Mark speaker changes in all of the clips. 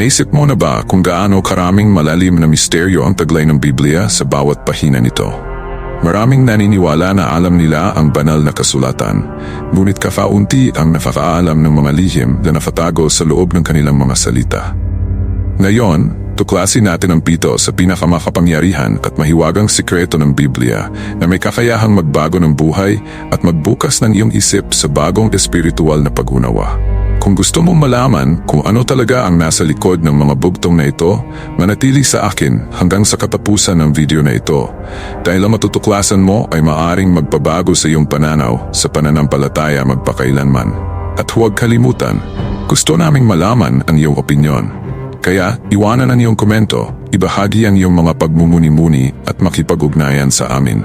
Speaker 1: Naisip mo na ba kung gaano karaming malalim na misteryo ang taglay ng Biblia sa bawat pahina nito? Maraming naniniwala na alam nila ang banal na kasulatan, ngunit kafaunti ang nakakaalam ng mga lihim na nakatago sa loob ng kanilang mga salita. Ngayon, tuklasin natin ang pito sa pinakamakapangyarihan at mahiwagang sikreto ng Biblia na may kakayahang magbago ng buhay at magbukas ng iyong isip sa bagong espiritual na pag-unawa. Kung gusto mong malaman kung ano talaga ang nasa likod ng mga bugtong na ito, manatili sa akin hanggang sa katapusan ng video na ito. Dahil ang matutuklasan mo ay maaring magpabago sa iyong pananaw sa pananampalataya magpakailanman. At huwag kalimutan, gusto naming malaman ang iyong opinyon. Kaya iwanan ang iyong komento, ibahagi ang iyong mga pagmumuni-muni at makipag-ugnayan sa amin.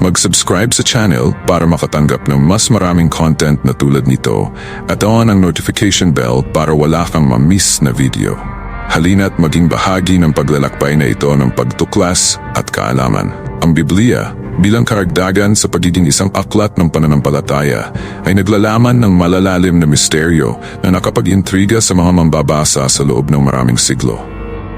Speaker 1: Mag-subscribe sa channel para makatanggap ng mas maraming content na tulad nito at on ang notification bell para wala kang ma-miss na video. Halina't maging bahagi ng paglalakbay na ito ng pagtuklas at kaalaman. Ang Biblia, bilang karagdagan sa pagiging isang aklat ng pananampalataya, ay naglalaman ng malalalim na misteryo na nakapag-intriga sa mga mambabasa sa loob ng maraming siglo.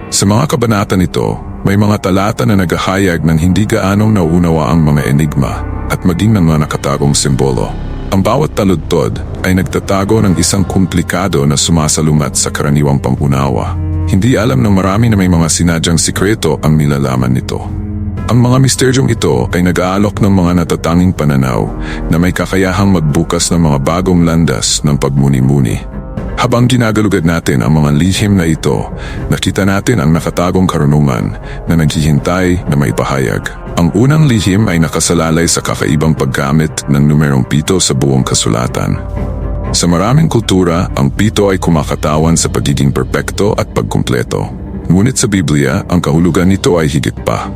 Speaker 1: Sa mga kabanata nito, may mga talata na naghahayag ng hindi gaanong nauunawa ang mga enigma at maging ng mga nakatagong simbolo. Ang bawat taludtod ay nagtatago ng isang komplikado na sumasalungat sa karaniwang pampunawa. Hindi alam ng marami na may mga sinadyang sikreto ang nilalaman nito. Ang mga misteryong ito ay nag-aalok ng mga natatanging pananaw na may kakayahang magbukas ng mga bagong landas ng pagmuni-muni. Habang ginagalugad natin ang mga lihim na ito, nakita natin ang nakatagong karunungan na naghihintay na may pahayag. Ang unang lihim ay nakasalalay sa kakaibang paggamit ng numerong pito sa buong kasulatan. Sa maraming kultura, ang pito ay kumakatawan sa pagiging perpekto at pagkumpleto. Ngunit sa Biblia, ang kahulugan nito ay higit pa.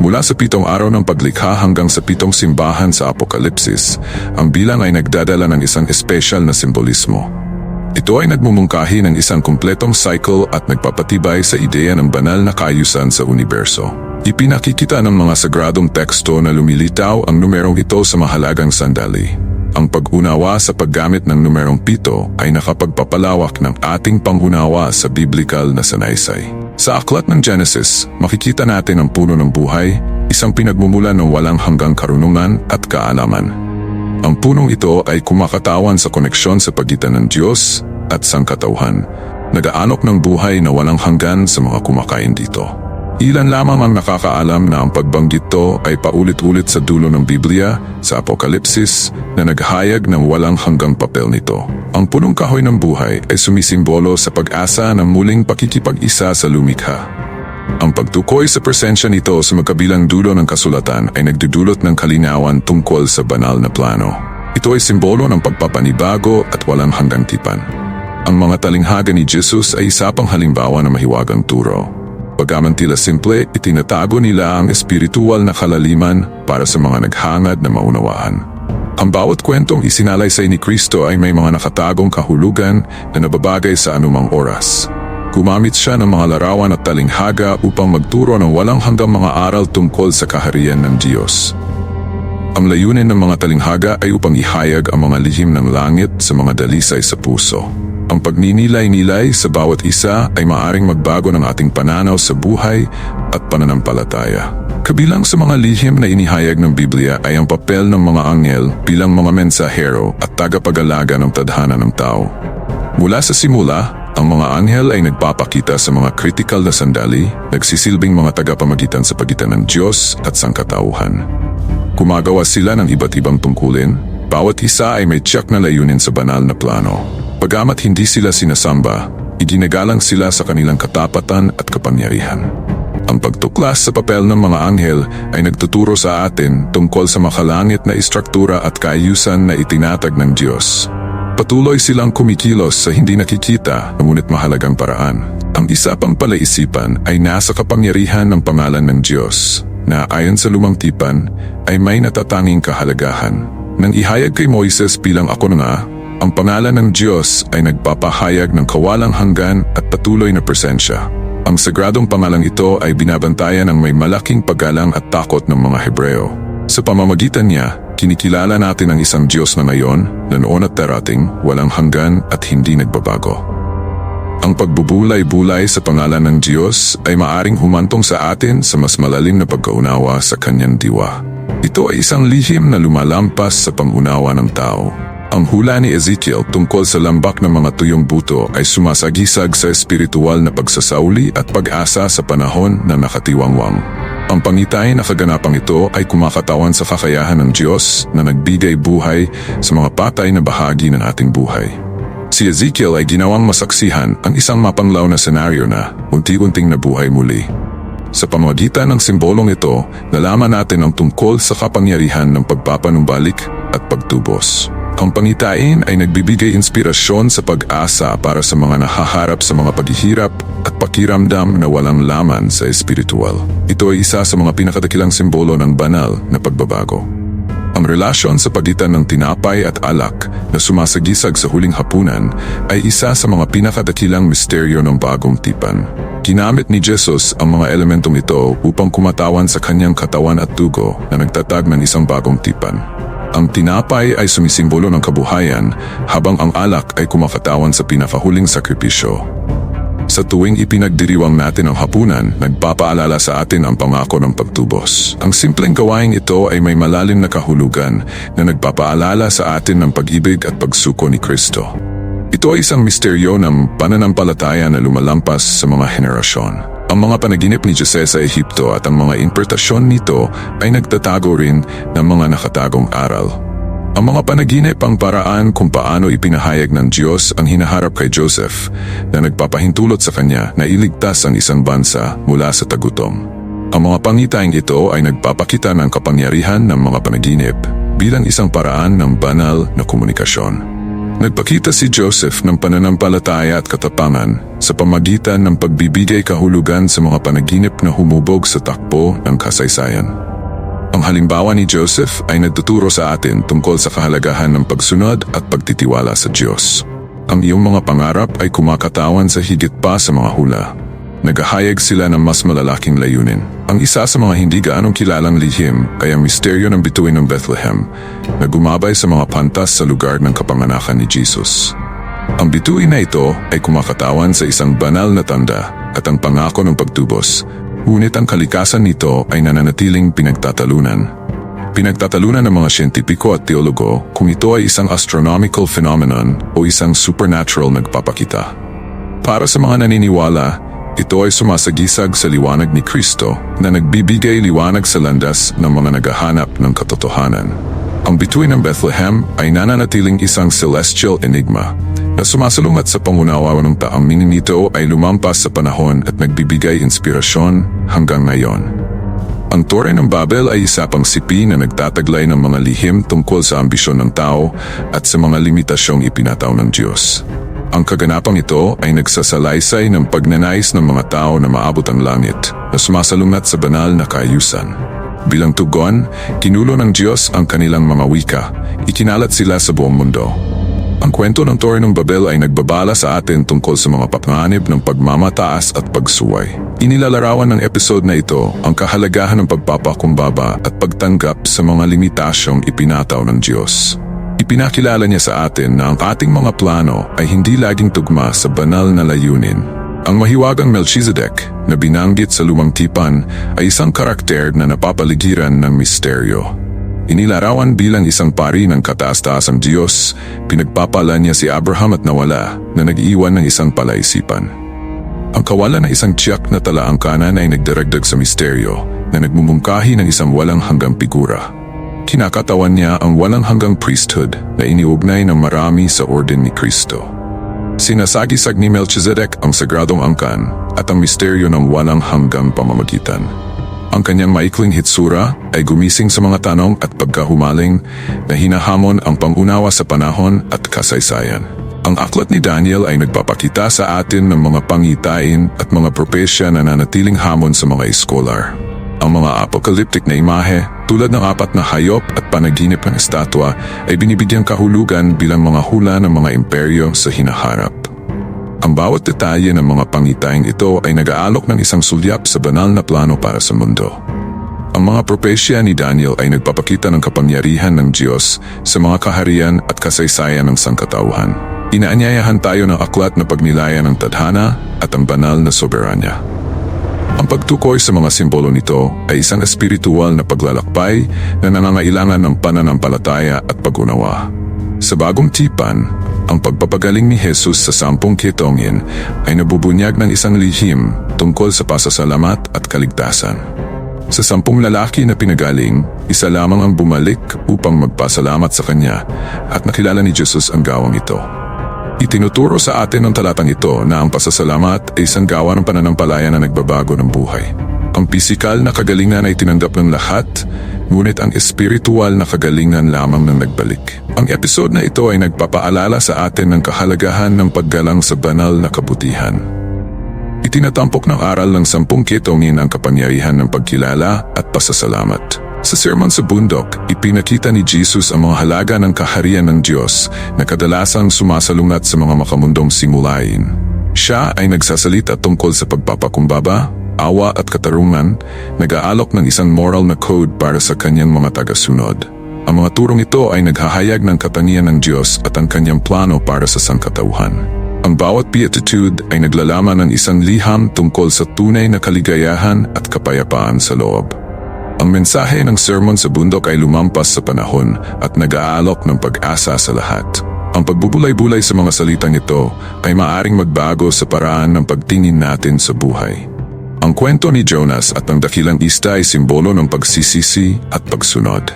Speaker 1: Mula sa pitong araw ng paglikha hanggang sa pitong simbahan sa Apokalipsis, ang bilang ay nagdadala ng isang espesyal na simbolismo. Ito ay nagmumungkahi ng isang kumpletong cycle at nagpapatibay sa ideya ng banal na kaayusan sa universo. Ipinakikita ng mga sagradong teksto na lumilitaw ang numerong ito sa mahalagang sandali. Ang pag-unawa sa paggamit ng numerong pito ay nakapagpapalawak ng ating pangunawa sa biblical na sanaysay. Sa aklat ng Genesis, makikita natin ang puno ng buhay, isang pinagmumulan ng walang hanggang karunungan at kaalaman. Ang punong ito ay kumakatawan sa koneksyon sa pagitan ng Diyos at sangkatauhan, nagaanok ng buhay na walang hanggan sa mga kumakain dito. Ilan lamang ang nakakaalam na ang pagbanggit ay paulit-ulit sa dulo ng Biblia sa Apokalipsis na naghayag ng walang hanggang papel nito. Ang punong kahoy ng buhay ay sumisimbolo sa pag-asa ng muling pakikipag-isa sa lumikha. Ang pagtukoy sa presensya nito sa magkabilang dulo ng kasulatan ay nagdudulot ng kalinawan tungkol sa banal na plano. Ito ay simbolo ng pagpapanibago at walang hanggang tipan. Ang mga talinghaga ni Jesus ay isa pang halimbawa ng mahiwagang turo. Pagkaman tila simple, itinatago nila ang espiritual na kalaliman para sa mga naghangad na maunawaan. Ang bawat kwentong isinalaysay ni Kristo ay may mga nakatagong kahulugan na nababagay sa anumang oras. Gumamit siya ng mga larawan at talinghaga upang magturo ng walang hanggang mga aral tungkol sa kaharian ng Diyos. Ang layunin ng mga talinghaga ay upang ihayag ang mga lihim ng langit sa mga dalisay sa puso. Ang pagninilay-nilay sa bawat isa ay maaring magbago ng ating pananaw sa buhay at pananampalataya. Kabilang sa mga lihim na inihayag ng Biblia ay ang papel ng mga anghel bilang mga mensahero at tagapag-alaga ng tadhana ng tao. Mula sa simula, ang mga anghel ay nagpapakita sa mga critical na sandali, nagsisilbing mga tagapamagitan sa pagitan ng Diyos at sangkatauhan. Gumagawa sila ng iba't ibang tungkulin, bawat isa ay may tiyak na layunin sa banal na plano. Pagamat hindi sila sinasamba, iginagalang sila sa kanilang katapatan at kapangyarihan. Ang pagtuklas sa papel ng mga anghel ay nagtuturo sa atin tungkol sa makalangit na istruktura at kaayusan na itinatag ng Diyos. Patuloy silang kumikilos sa hindi nakikita ngunit mahalagang paraan. Ang isa pang palaisipan ay nasa kapangyarihan ng pangalan ng Diyos na ayon sa lumang tipan ay may natatanging kahalagahan. Nang ihayag kay Moises bilang ako na ang pangalan ng Diyos ay nagpapahayag ng kawalang hanggan at patuloy na presensya. Ang sagradong pangalang ito ay binabantayan ng may malaking paggalang at takot ng mga Hebreo. Sa pamamagitan niya, kinikilala natin ang isang Diyos na ngayon, na noon at darating, walang hanggan at hindi nagbabago. Ang pagbubulay-bulay sa pangalan ng Diyos ay maaring humantong sa atin sa mas malalim na pagkaunawa sa kanyang diwa. Ito ay isang lihim na lumalampas sa pangunawa ng tao. Ang hula ni Ezekiel tungkol sa lambak ng mga tuyong buto ay sumasagisag sa espiritual na pagsasauli at pag-asa sa panahon na nakatiwangwang. Ang pangitay na kaganapang ito ay kumakatawan sa kakayahan ng Diyos na nagbigay buhay sa mga patay na bahagi ng ating buhay. Si Ezekiel ay ginawang masaksihan ang isang mapanglaw na senaryo na unti-unting nabuhay muli. Sa pamamagitan ng simbolong ito, nalaman natin ang tungkol sa kapangyarihan ng pagpapanumbalik at pagtubos. Ang pangitain ay nagbibigay inspirasyon sa pag-asa para sa mga nahaharap sa mga paghihirap at pakiramdam na walang laman sa espiritual. Ito ay isa sa mga pinakadakilang simbolo ng banal na pagbabago. Ang relasyon sa pagitan ng tinapay at alak na sumasagisag sa huling hapunan ay isa sa mga pinakadakilang misteryo ng bagong tipan. Ginamit ni Jesus ang mga elementong ito upang kumatawan sa kanyang katawan at dugo na nagtatag ng isang bagong tipan. Ang tinapay ay sumisimbolo ng kabuhayan habang ang alak ay kumakatawan sa pinakahuling sakripisyo. Sa tuwing ipinagdiriwang natin ang hapunan, nagpapaalala sa atin ang pangako ng pagtubos. Ang simpleng gawain ito ay may malalim na kahulugan na nagpapaalala sa atin ng pag-ibig at pagsuko ni Kristo. Ito ay isang misteryo ng pananampalataya na lumalampas sa mga henerasyon. Ang mga panaginip ni Jose sa Ehipto at ang mga interpretasyon nito ay nagtatago rin ng mga nakatagong aral. Ang mga panaginip ang paraan kung paano ipinahayag ng Diyos ang hinaharap kay Joseph na nagpapahintulot sa kanya na iligtas ang isang bansa mula sa tagutom. Ang mga pangitaing ito ay nagpapakita ng kapangyarihan ng mga panaginip bilang isang paraan ng banal na komunikasyon. Nagpakita si Joseph ng pananampalataya at katapangan sa pamagitan ng pagbibigay kahulugan sa mga panaginip na humubog sa takbo ng kasaysayan. Ang halimbawa ni Joseph ay nagtuturo sa atin tungkol sa kahalagahan ng pagsunod at pagtitiwala sa Diyos. Ang iyong mga pangarap ay kumakatawan sa higit pa sa mga hula. Nagahayag sila ng mas malalaking layunin. Ang isa sa mga hindi gaanong kilalang lihim ay ang misteryo ng bituin ng Bethlehem na gumabay sa mga pantas sa lugar ng kapanganakan ni Jesus. Ang bituin na ito ay kumakatawan sa isang banal na tanda at ang pangako ng pagtubos, ngunit ang kalikasan nito ay nananatiling pinagtatalunan. Pinagtatalunan ng mga siyentipiko at teologo kung ito ay isang astronomical phenomenon o isang supernatural nagpapakita. Para sa mga naniniwala, ito ay sumasagisag sa liwanag ni Kristo na nagbibigay liwanag sa landas ng mga naghahanap ng katotohanan. Ang bituin ng Bethlehem ay nananatiling isang celestial enigma na sumasalungat sa pangunawa ng taaminin nito ay lumampas sa panahon at nagbibigay inspirasyon hanggang ngayon. Ang Tore ng Babel ay isa pang sipi na nagtataglay ng mga lihim tungkol sa ambisyon ng tao at sa mga limitasyong ipinataw ng Diyos. Ang kaganapang ito ay nagsasalaysay ng pagnanais ng mga tao na maabot ang langit na sumasalungat sa banal na kaayusan. Bilang tugon, kinulo ng Diyos ang kanilang mga wika, ikinalat sila sa buong mundo. Ang kwento ng Torre ng Babel ay nagbabala sa atin tungkol sa mga papanganib ng pagmamataas at pagsuway. Inilalarawan ng episode na ito ang kahalagahan ng pagpapakumbaba at pagtanggap sa mga limitasyong ipinataw ng Diyos. Ipinakilala niya sa atin na ang ating mga plano ay hindi laging tugma sa banal na layunin. Ang mahiwagang Melchizedek na binanggit sa lumang tipan ay isang karakter na napapaligiran ng misteryo. Inilarawan bilang isang pari ng kataas-taasang Diyos, pinagpapala niya si Abraham at nawala na nag-iwan ng isang palaisipan. Ang kawalan ng isang tiyak na talaangkanan ay nagdaragdag sa misteryo na nagmumungkahi ng isang walang hanggang figura. Kinakatawan niya ang walang hanggang priesthood na iniugnay ng marami sa orden ni Kristo. Sinasagisag ni Melchizedek ang sagradong angkan at ang misteryo ng walang hanggang pamamagitan. Ang kanyang maikling hitsura ay gumising sa mga tanong at pagkahumaling na hinahamon ang pangunawa sa panahon at kasaysayan. Ang aklat ni Daniel ay nagpapakita sa atin ng mga pangitain at mga propesya na nanatiling hamon sa mga eskolar. Ang mga apocalyptic na imahe, tulad ng apat na hayop at panaginip ng estatwa, ay binibigyang kahulugan bilang mga hula ng mga imperyo sa hinaharap. Ang bawat detalye ng mga pangitaing ito ay nag-aalok ng isang sulyap sa banal na plano para sa mundo. Ang mga propesya ni Daniel ay nagpapakita ng kapangyarihan ng Diyos sa mga kaharian at kasaysayan ng sangkatauhan. Inaanyayahan tayo ng aklat na pagnilayan ng tadhana at ang banal na soberanya. Ang pagtukoy sa mga simbolo nito ay isang espiritual na paglalakbay na nangangailangan ng pananampalataya at pag-unawa. Sa bagong tipan, ang pagpapagaling ni Jesus sa sampung kitongin ay nabubunyag ng isang lihim tungkol sa pasasalamat at kaligtasan. Sa sampung lalaki na pinagaling, isa lamang ang bumalik upang magpasalamat sa kanya at nakilala ni Jesus ang gawang ito. Itinuturo sa atin ng talatang ito na ang pasasalamat ay isang gawa ng pananampalaya na nagbabago ng buhay. Ang pisikal na kagalingan ay tinanggap ng lahat, ngunit ang espiritual na kagalingan lamang ng nagbalik. Ang episode na ito ay nagpapaalala sa atin ng kahalagahan ng paggalang sa banal na kabutihan. Itinatampok ng aral ng sampung kitongin ang kapangyarihan ng pagkilala at pasasalamat. Sa Sermon sa Bundok, ipinakita ni Jesus ang mga halaga ng kaharian ng Diyos na kadalasang sumasalungat sa mga makamundong simulain. Siya ay nagsasalita tungkol sa pagpapakumbaba, awa at katarungan, nag-aalok ng isang moral na code para sa kanyang mga tagasunod. Ang mga turong ito ay naghahayag ng katangian ng Diyos at ang kanyang plano para sa sangkatauhan. Ang bawat beatitude ay naglalaman ng isang liham tungkol sa tunay na kaligayahan at kapayapaan sa loob. Ang mensahe ng sermon sa bundok ay lumampas sa panahon at nag-aalok ng pag-asa sa lahat. Ang pagbubulay-bulay sa mga salitang ito ay maaring magbago sa paraan ng pagtingin natin sa buhay. Ang kwento ni Jonas at ang dakilang ista ay simbolo ng pagsisisi at pagsunod.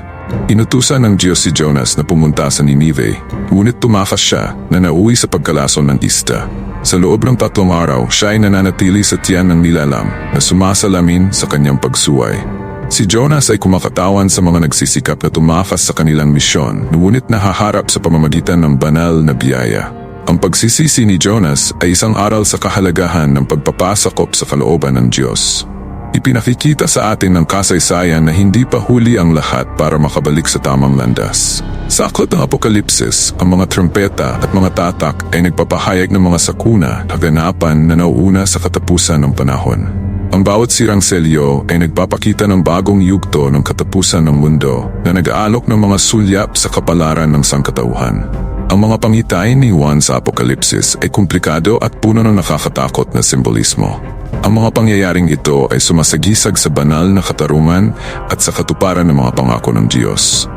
Speaker 1: Inutusan ng Diyos si Jonas na pumunta sa Ninive, ngunit tumakas siya na nauwi sa pagkalason ng ista. Sa loob ng tatlong araw, siya ay nananatili sa tiyan ng nilalang na sumasalamin sa kanyang pagsuway. Si Jonas ay kumakatawan sa mga nagsisikap na tumakas sa kanilang misyon, ngunit nahaharap sa pamamagitan ng banal na biyaya. Ang pagsisisi ni Jonas ay isang aral sa kahalagahan ng pagpapasakop sa kalooban ng Diyos. Ipinakikita sa atin ng kasaysayan na hindi pa huli ang lahat para makabalik sa tamang landas. Sa aklat ng Apokalipsis, ang mga trumpeta at mga tatak ay nagpapahayag ng mga sakuna na ganapan na nauuna sa katapusan ng panahon. Ang bawat sirang selyo ay nagpapakita ng bagong yugto ng katapusan ng mundo na nag-aalok ng mga sulyap sa kapalaran ng sangkatauhan. Ang mga pangitain ni Juan sa Apokalipsis ay komplikado at puno ng nakakatakot na simbolismo. Ang mga pangyayaring ito ay sumasagisag sa banal na katarungan at sa katuparan ng mga pangako ng Diyos.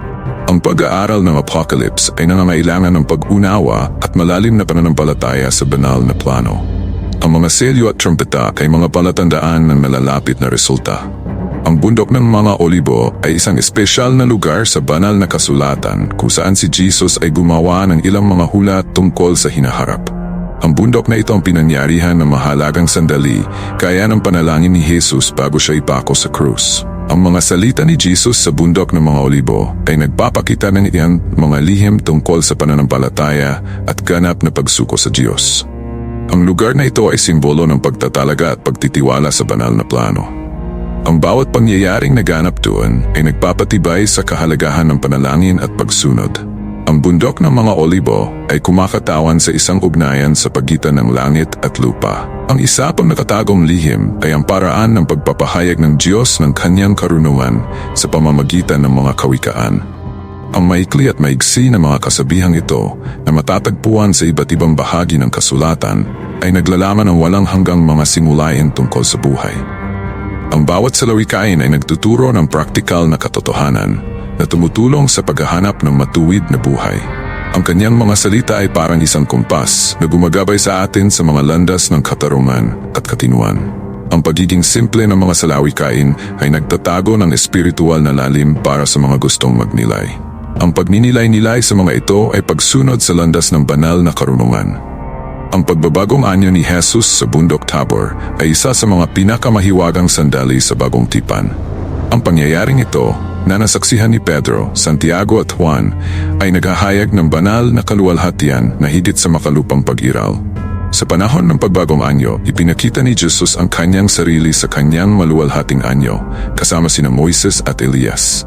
Speaker 1: Ang pag-aaral ng Apocalypse ay nangangailangan ng pag-unawa at malalim na pananampalataya sa banal na plano. Ang mga selyo at trumpeta ay mga palatandaan ng malalapit na resulta. Ang bundok ng mga olibo ay isang espesyal na lugar sa banal na kasulatan kung saan si Jesus ay gumawa ng ilang mga hula tungkol sa hinaharap. Ang bundok na ito ang pinanyarihan ng mahalagang sandali kaya ng panalangin ni Jesus bago siya ipako sa krus. Ang mga salita ni Jesus sa bundok ng mga olibo ay nagpapakita ng iyan mga lihim tungkol sa pananampalataya at ganap na pagsuko sa Diyos. Ang lugar na ito ay simbolo ng pagtatalaga at pagtitiwala sa banal na plano. Ang bawat pangyayaring naganap doon ay nagpapatibay sa kahalagahan ng panalangin at pagsunod. Ang bundok ng mga olibo ay kumakatawan sa isang ugnayan sa pagitan ng langit at lupa. Ang isa pang nakatagong lihim ay ang paraan ng pagpapahayag ng Diyos ng kanyang karunuan sa pamamagitan ng mga kawikaan. Ang maikli at maigsi na mga kasabihang ito na matatagpuan sa iba't ibang bahagi ng kasulatan ay naglalaman ng walang hanggang mga simulain tungkol sa buhay. Ang bawat salawikain ay nagtuturo ng praktikal na katotohanan na tumutulong sa paghahanap ng matuwid na buhay. Ang kanyang mga salita ay parang isang kumpas na gumagabay sa atin sa mga landas ng katarungan at katinuan. Ang pagiging simple ng mga salawikain ay nagtatago ng espiritual na lalim para sa mga gustong magnilay. Ang pagninilay-nilay sa mga ito ay pagsunod sa landas ng banal na karunungan. Ang pagbabagong anyo ni Jesus sa Bundok Tabor ay isa sa mga pinakamahiwagang sandali sa bagong tipan. Ang pangyayaring ito, na nasaksihan ni Pedro, Santiago at Juan, ay naghahayag ng banal na kaluwalhatian na higit sa makalupang pag-iral. Sa panahon ng pagbagong anyo, ipinakita ni Jesus ang kanyang sarili sa kanyang maluwalhating anyo, kasama sina Moises at Elias.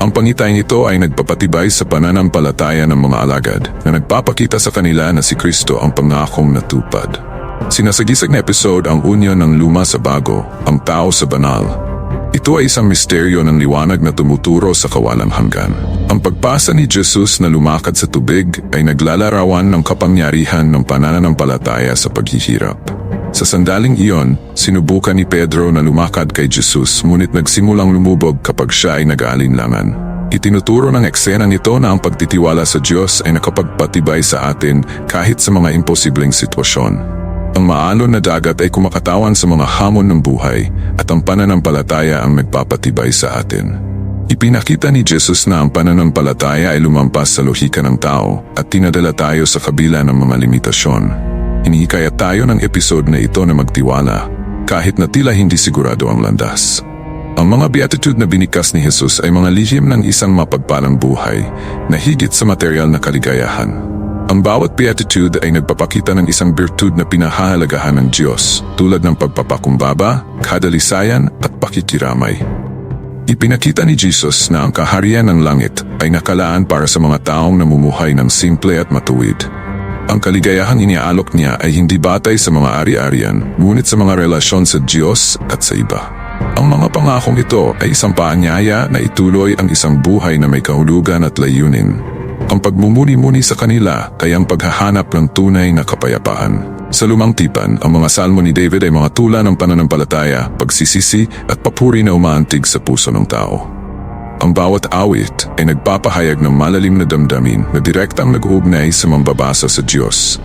Speaker 1: Ang pangitaing ito ay nagpapatibay sa pananampalataya ng mga alagad na nagpapakita sa kanila na si Kristo ang pangakong natupad. Sinasagisag na episode ang unyon ng luma sa bago, ang tao sa banal. Ito ay isang misteryo ng liwanag na tumuturo sa kawalang hanggan. Ang pagpasa ni Jesus na lumakad sa tubig ay naglalarawan ng kapangyarihan ng pananampalataya sa paghihirap. Sa sandaling iyon, sinubukan ni Pedro na lumakad kay Jesus ngunit nagsimulang lumubog kapag siya ay nag-aalinlangan. Itinuturo ng eksena nito na ang pagtitiwala sa Diyos ay nakapagpatibay sa atin kahit sa mga imposibleng sitwasyon. Ang maalon na dagat ay kumakatawan sa mga hamon ng buhay at ang pananampalataya ang nagpapatibay sa atin. Ipinakita ni Jesus na ang pananampalataya ay lumampas sa lohika ng tao at tinadala tayo sa kabila ng mga limitasyon. Hinihikayat tayo ng episode na ito na magtiwala kahit na tila hindi sigurado ang landas. Ang mga beatitude na binikas ni Jesus ay mga lihim ng isang mapagpalang buhay na higit sa material na kaligayahan. Ang bawat beatitude ay nagpapakita ng isang virtud na pinahahalagahan ng Diyos tulad ng pagpapakumbaba, kadalisayan at pakikiramay. Ipinakita ni Jesus na ang kaharian ng langit ay nakalaan para sa mga taong namumuhay ng simple at matuwid. Ang kaligayahang iniaalok niya ay hindi batay sa mga ari-arian, ngunit sa mga relasyon sa Diyos at sa iba. Ang mga pangakong ito ay isang paanyaya na ituloy ang isang buhay na may kahulugan at layunin ang pagmumuni-muni sa kanila ay ang paghahanap ng tunay na kapayapaan. Sa lumang tipan, ang mga salmo ni David ay mga tula ng pananampalataya, pagsisisi at papuri na umaantig sa puso ng tao. Ang bawat awit ay nagpapahayag ng malalim na damdamin na direktang nag-uugnay sa mambabasa sa Diyos.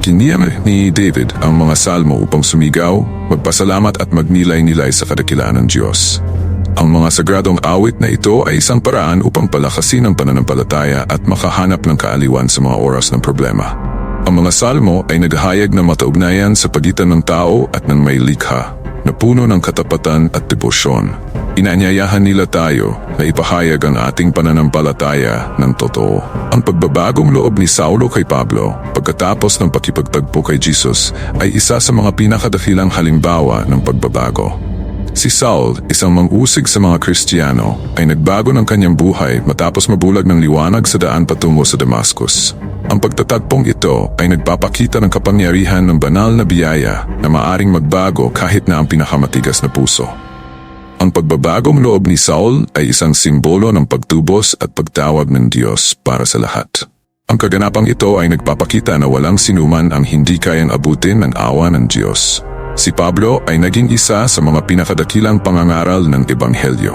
Speaker 1: Kiniyam ni David ang mga salmo upang sumigaw, magpasalamat at magnilay-nilay sa kadakilaan ng Diyos. Ang mga sagradong awit na ito ay isang paraan upang palakasin ang pananampalataya at makahanap ng kaaliwan sa mga oras ng problema. Ang mga salmo ay naghahayag ng mataugnayan sa pagitan ng tao at ng may likha, na puno ng katapatan at debosyon. Inanyayahan nila tayo na ipahayag ang ating pananampalataya ng totoo. Ang pagbabagong loob ni Saulo kay Pablo pagkatapos ng pakipagtagpo kay Jesus ay isa sa mga pinakadakilang halimbawa ng pagbabago. Si Saul, isang mangusig sa mga Kristiyano, ay nagbago ng kanyang buhay matapos mabulag ng liwanag sa daan patungo sa Damascus. Ang pagtatagpong ito ay nagpapakita ng kapangyarihan ng banal na biyaya na maaring magbago kahit na ang pinakamatigas na puso. Ang pagbabagong loob ni Saul ay isang simbolo ng pagtubos at pagtawag ng Diyos para sa lahat. Ang kaganapang ito ay nagpapakita na walang sinuman ang hindi kayang abutin ng awa ng Diyos. Si Pablo ay naging isa sa mga pinakadakilang pangangaral ng Ebanghelyo.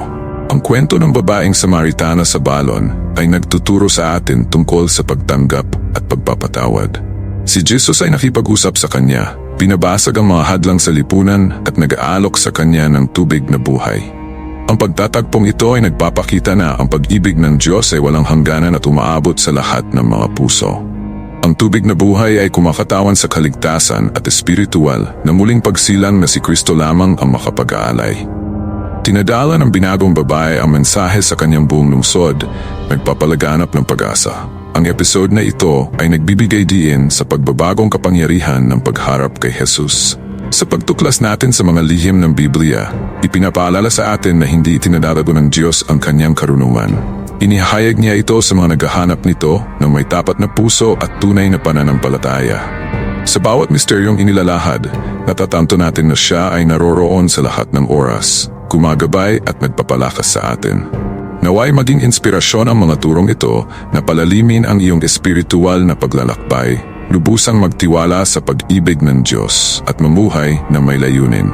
Speaker 1: Ang kwento ng babaeng Samaritana sa balon ay nagtuturo sa atin tungkol sa pagtanggap at pagpapatawad. Si Jesus ay nakipag-usap sa kanya, pinabasag ang mga hadlang sa lipunan at nag-aalok sa kanya ng tubig na buhay. Ang pagtatagpong ito ay nagpapakita na ang pag-ibig ng Diyos ay walang hangganan at umaabot sa lahat ng mga puso. Ang tubig na buhay ay kumakatawan sa kaligtasan at espiritual na muling pagsilang na si Kristo lamang ang makapag-aalay. Tinadala ng binagong babae ang mensahe sa kanyang buong lungsod, nagpapalaganap ng pag-asa. Ang episode na ito ay nagbibigay diin sa pagbabagong kapangyarihan ng pagharap kay Jesus. Sa pagtuklas natin sa mga lihim ng Biblia, ipinapaalala sa atin na hindi itinadarago ng Diyos ang kanyang karunungan. Inihayag niya ito sa mga naghahanap nito ng may tapat na puso at tunay na pananampalataya. Sa bawat misteryong inilalahad, natatanto natin na siya ay naroroon sa lahat ng oras, gumagabay at nagpapalakas sa atin. Naway maging inspirasyon ang mga turong ito na palalimin ang iyong espiritual na paglalakbay, lubusang magtiwala sa pag-ibig ng Diyos at mamuhay na may layunin.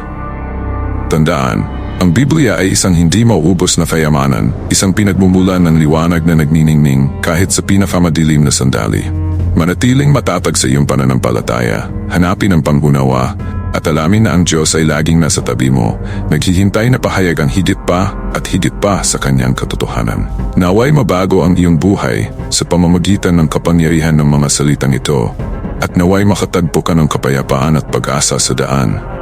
Speaker 1: Tandaan, ang Biblia ay isang hindi mauubos na kayamanan, isang pinagmumulan ng liwanag na nagniningning kahit sa pinakamadilim na sandali. Manatiling matatag sa iyong pananampalataya, hanapin ang panggunawa, at alamin na ang Diyos ay laging nasa tabi mo, naghihintay na pahayag ang higit pa at higit pa sa kanyang katotohanan. Naway mabago ang iyong buhay sa pamamagitan ng kapangyarihan ng mga salitang ito, at naway makatagpo ka ng kapayapaan at pag-asa sa daan